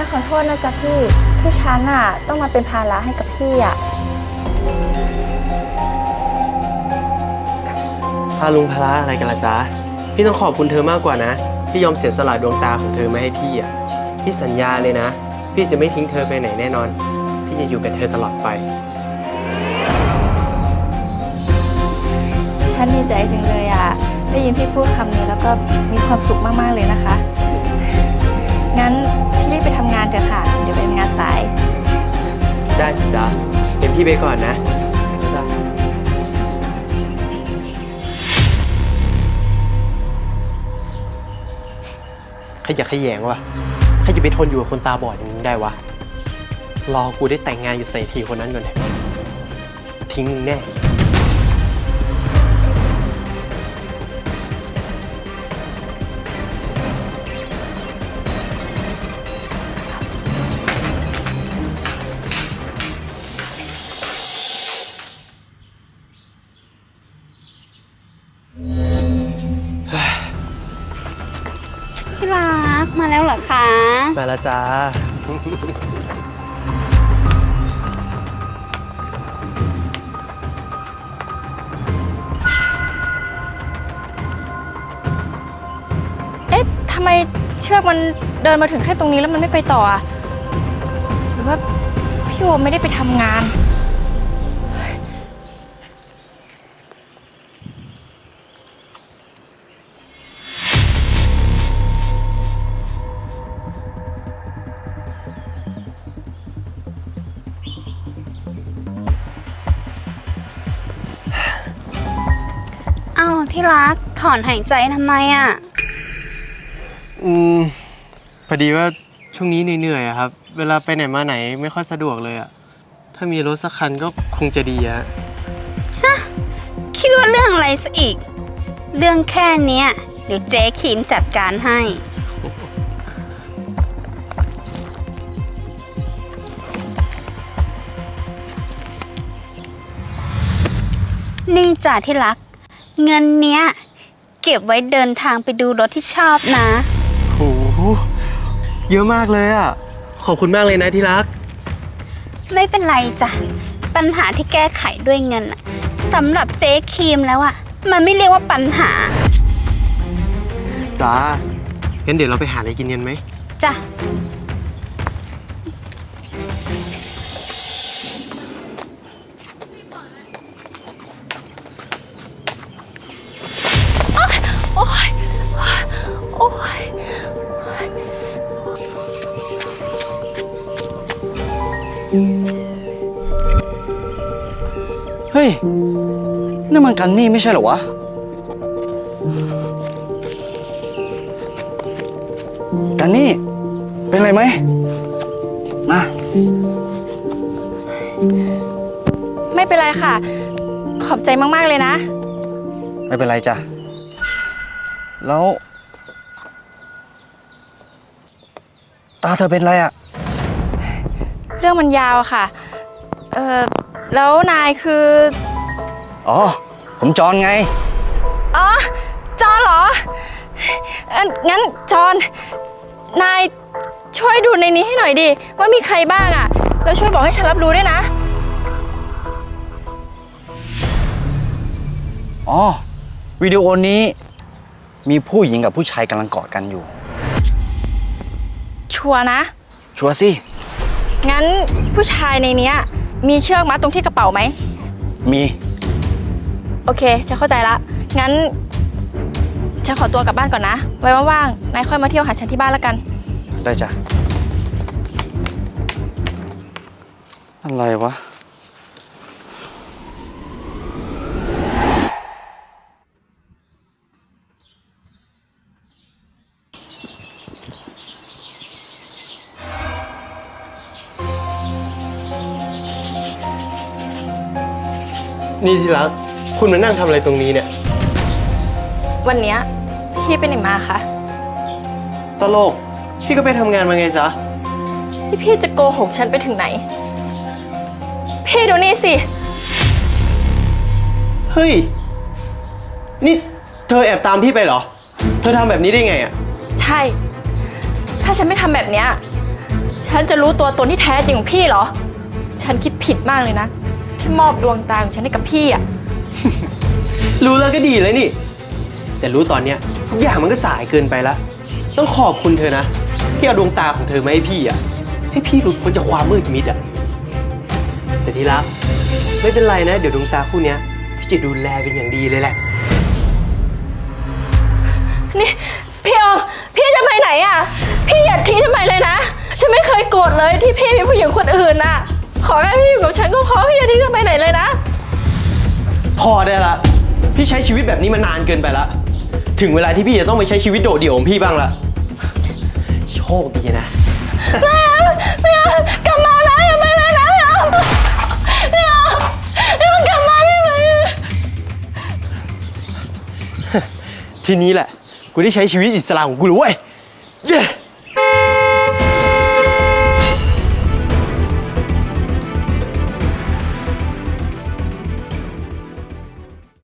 ฉันขอโทษนะจ๊ะพี่ที่ฉันอะต้องมาเป็นภาระให้กับพี่อะ พาลุงพาระอะไรกันล่ะจ๊ะ พี่ต้องขอบคุณเธอมากกว่านะ ที่ยอมเสียสละดวงตาของเธอมาให้พี่อะ พี่สัญญาเลยนะ พี่จะไม่ทิ้งเธอไปไหนแน่นอน พี่จะอยู่กับเธอตลอดไป ฉันดีใจจังเลยอะ ได้ยินพี่พูดคำนี้แล้วก็มีความสุขมาก ๆ เลยนะคะ งั้นพี่รีบไปทำงานเถอะค่ะ เดี๋ยวไปทำงานสาย ได้สิจ๊ะเดี๋ยวพี่ไปก่อนนะบ๊ายายขยะแขยงวะใครจะไปทนอยู่กับคนตาบอดอย่างนี้ได้วะ รอกูได้แต่งงานกับเศรษฐีคนนั้นก่อนเถอะทิ้งมึงแน่ มาแล้วเหรอคะ มาแล้วจ้า เอ๊ะทำไมเชือกมันเดินมาถึงแค่ตรงนี้แล้วมันไม่ไปต่ออะหรือว่าพี่โอไม่ได้ไปทำงานอ้ ที่รักถอนหายใจทำไมอะ อืมพอดีว่าช่วงนี้เหนื่อยๆอะครับ เวลาไปไหนมาไหนไม่ค่อยสะดวกเลยอะถ้ามีรถสักคันก็คงจะดีอะคิดว่าเรื่องอะไรซะอีก เรื่องแค่เนี้ย เดี๋ยวเจ๊ขีมจัดการให้ นี่จ่าที่รัก เงินเนี้ย เก็บไว้เดินทางไปดูรถที่ชอบนะ โหเยอะมากเลยอะขอบคุณมากเลยนะที่รัก ไม่เป็นไรจ้ะ ปัญหาที่แก้ไขด้วยเงินน่ะสำหรับเจ๊ครีมแล้วอะมันไม่เรียกว่าปัญหาจ้างั้นเดี๋ยวเราไปหาอะไรกินกันไหม จ้ะ ฮ้ยนั่นมันกันนี่ไม่ใช่เหรอวะ กันนี่ เป็นไรไหม มา ไม่เป็นไรค่ะ ขอบใจมาก ๆ เลยนะ ไม่เป็นไรจ้ะ แล้ว ตาเธอเป็นไรอะเรื่องมันยาวอะค่ะ เออ แล้วนายคือ อ๋อ ผมจอนไง อ๋อ จอนเหรอเอ่องั้นจอน นายช่วยดูในนี้ให้หน่อยดิ ว่ามีใครบ้างอะแล้วช่วยบอกให้ฉันรับรู้ด้วยนะ อ๋อ วิดีโอนี้มีผู้หญิงกับผู้ชายกำลังกอดกันอยู่ ชัวร์นะ ชัวร์สิ งั้นผู้ชายในเนี้ย มีเชือกมัดตรงที่กระเป๋าไหม มี โอเคฉันเข้าใจละ งั้นฉันขอตัวกลับบ้านก่อนนะ ไว้ว่างๆ นายค่อยมาเที่ยวหาฉันที่บ้านแล้วกัน ได้จ้ะ อะไรวะ นี่ที่รัก คุณมานั่งทำอะไรตรงนี้เนี่ย วันเนี้ยพี่ไปไหนมาคะตลก พี่ก็ไปทำงานมาไงจ๊ะ ที่พี่จะโกหกฉันไปถึงไหน พี่ดูนี่สิ เฮ้ย นี่เธอแอบตามพี่ไปเหรอ เธอทำแบบนี้ได้ไงอะใช่ ถ้าฉันไม่ทำแบบเนี้ย ฉันจะรู้ตัวตนที่แท้จริงของพี่เหรอ ฉันคิดผิดมากเลยนะ ที่มอบดวงตาของฉันให้กับพี่อะรู้แล้วก็ดีเลยนี่ แต่รู้ตอนเนี้ยทุกอย่างมันก็สายเกินไปละ ต้องขอบคุณเธอนะ ที่เอาดวงตาของเธอมาให้พี่อะให้พี่หลุดพ้นจากความมืดมิดอะแต่ที่รักไม่เป็นไรนะ เดี๋ยวดวงตาคู่เนี้ยพี่จะดูแลเป็นอย่างดีเลยแหละ นี่พี่ออมพี่จะไปไหนอะพี่อย่าทิ้งฉันไปเลยนะ ฉันไม่เคยโกรธเลยที่พี่มีผู้หญิงคนอื่นน่ะขอแค่พี่อยู่กับ ฉันก็พอพี่อย่าทิ้งฉันไปไหนเลยนะ พอได้ละ พี่ใช้ชีวิตแบบนี้มานานเกินไปละ ถึงเวลาที่พี่จะต้องไปใช้ชีวิตโดดเดี่ยวของพี่บ้างละ โชคดีนะพี่ออมกลับมานะอย่าไปเลยนะพี่ออมพี่ออมพี่ออมกลับมาได้ไหมทีนี้แหละ กูได้ใช้ชีวิตอิสระของกูรู้เว้ย